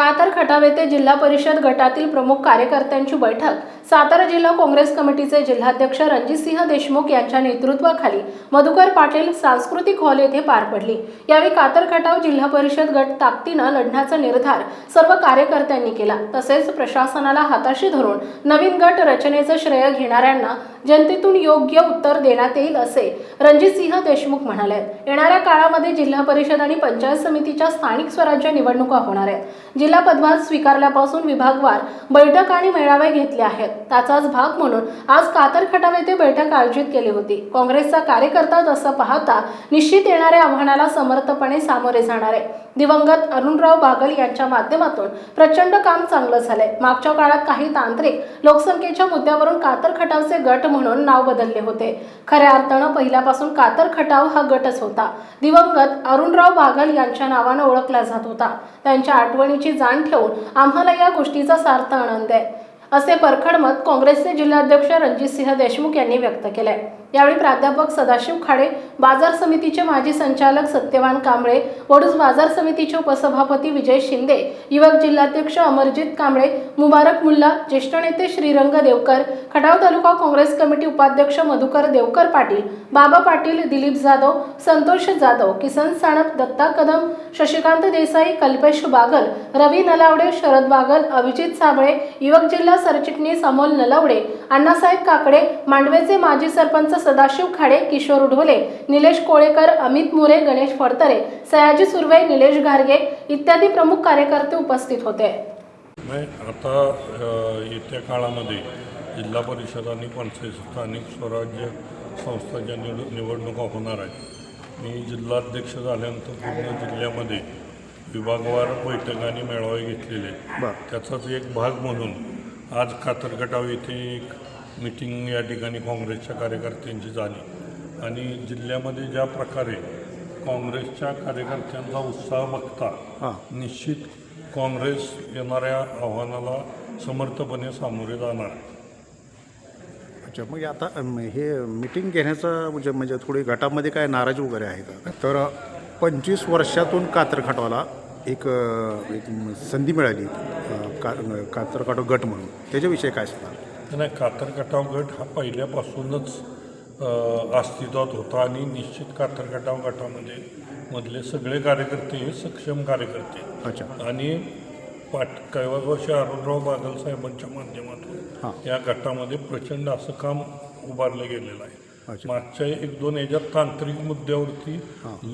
कातर खटाव येथे जिल्हा परिषद गटातील प्रमुख कार्यकर्त्यांची बैठक. सातारा जिल्हा काँग्रेस कमिटीचे जिल्हाध्यक्ष रणजितसिंह देशमुख यांच्या नेतृत्वाखाली मधुकर पाटील सांस्कृतिक हॉल येथे पार पडली. यावेळी कातर खटाव जिल्हा परिषद गट ताकदीनं लढण्याचा निर्धार सर्व कार्यकर्त्यांनी केला. तसेच प्रशासनाला हाताशी धरून नवीन गट रचनेचं श्रेय घेणाऱ्यांना जनतेतून योग्य उत्तर देण्यात येईल असे रणजितसिंह देशमुख म्हणाले येणाऱ्या काळामध्ये जिल्हा परिषद आणि पंचायत समितीच्या स्थानिक स्वराज्य निवडणुका होणार आहेत. जिल्हा पदभार स्वीकारल्यापासून विभागवार बैठक आणि मेळावे घेतले आहेत. त्याचाच भाग म्हणून आज कातर खटाव येथे बैठक आयोजित केली होती. काँग्रेसचा कार्यकर्ता तसं पाहता निश्चित येणाऱ्या आव्हानाला समर्थपणे सामोरे जाणार. आहे दिवंगत अरुणराव बागल यांच्या माध्यमातून प्रचंड काम चांगलं झालंय. मागच्या काळात काही तांत्रिक लोकसंख्येच्या मुद्द्यावरून कातर खटावचे गट म्हणून नाव बदलले होते. खऱ्या अर्थानं पहिल्यापासून कातर खटाव हा गटच होता. दिवंगत अरुणराव बागल यांच्या नावानं ओळखला जात होता. त्यांच्या आठवणीची जाण ठेवून आम्हाला या गोष्टीचा सार्थ आनंद आहे. असे परखड मत काँग्रेसचे जिल्हाध्यक्ष रणजितसिंह देशमुख यांनी व्यक्त केले यावेळी प्राध्यापक सदाशिव खाडे बाजार समितीचे माजी संचालक सत्यवान कांबळे वडूज बाजार समितीचे उपसभापती विजय शिंदे युवक जिल्हाध्यक्ष अमरजित कांबळे मुबारक मुल्ला ज्येष्ठ नेते श्रीरंग देवकर खटाव तालुका काँग्रेस कमिटी उपाध्यक्ष मधुकर देवकर पाटील बाबा पाटील दिलीप जाधव संतोष जाधव किसन साणप दत्ता कदम शशिकांत देसाई कल्पेश बागल रवी नलावडे शरद बागल अभिजित साबळे युवक जिल्हा सरचिटणीस अमोल नलावडे अण्णासाहेब काकडे मांडवेचे माजी सरपंच सदाशिव खाडे किशोर ढोले निलेश कोळेकर अमित मोरे गणेश फडतरे सयाजी सुर्वे निलेश घारगे इत्यादी प्रमुख कार्यकर्ते उपस्थित होते. आता येत्या काळामध्ये जिल्हा परिषद आणि पंचायत स्थानिक स्वराज्य संस्थांच्या निवड निवडणुका होणार आहेत. मी जिल्हाध्यक्ष झाल्यानंतर पूर्ण जिल्ह्यामध्ये विभागवार बैठक आणि मेळावे घेतलेले. त्याचाच एक भाग म्हणून आज कातरगटाव येथे एक मिटिंग या ठिकाणी काँग्रेसच्या कार्यकर्त्यांची झाली. आणि जिल्ह्यामध्ये ज्या प्रकारे काँग्रेसच्या कार्यकर्त्यांचा उत्साह बघता हां. निश्चित काँग्रेस येणाऱ्या आव्हानाला समर्थपणे सामोरे जाणार. अच्छा मग आता हे मिटिंग घेण्याचा म्हणजे म्हणजे थोडी गटामध्ये काय नाराजी वगैरे आहे का? तर पंचवीस वर्षातून कातर खटवाला एक एक संधी मिळाली. का कातर खटव गट म्हणून. त्याच्याविषयी काय सांगाल? नाही कातर कटाव गट हा पहिल्यापासूनच अस्तित्वात होता आणि निश्चित कातर कटाव गटामध्ये मधले सगळे कार्यकर्ते हे सक्षम कार्यकर्ते. अच्छा. आणि पाट कैवासवर्षी अरुणराव बागल साहेबांच्या हां. माध्यमातून या गटामध्ये प्रचंड असं काम उभारलं गेलेलं आहे. मागच्या एक दोन ह्याच्यात तांत्रिक मुद्द्यावरती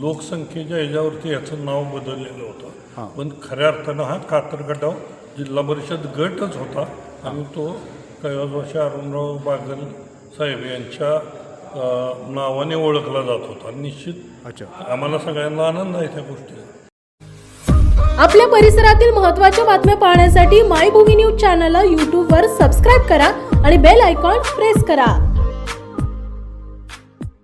लोकसंख्येच्या ह्याच्यावरती याचं नाव बदललेलं. होतं. पण खऱ्या अर्थानं हा कातर गटाव जिल्हा परिषद गटच होता. आणि तो कैवासवर्षी अरुणराव बागल साहेब यांच्या अ, नावाने ओळखला जात होता. निश्चित अच्छा. आम्हाला सगळ्यांना आनंद आहे त्या गोष्टीचा. आपल्या परिसरातील महत्त्वाच्या बातम्या पाहण्यासाठी मायभूमी न्यूज चॅनलला यूट्यूबवर सबस्क्राईब करा आणि बेल आयकॉन प्रेस करा.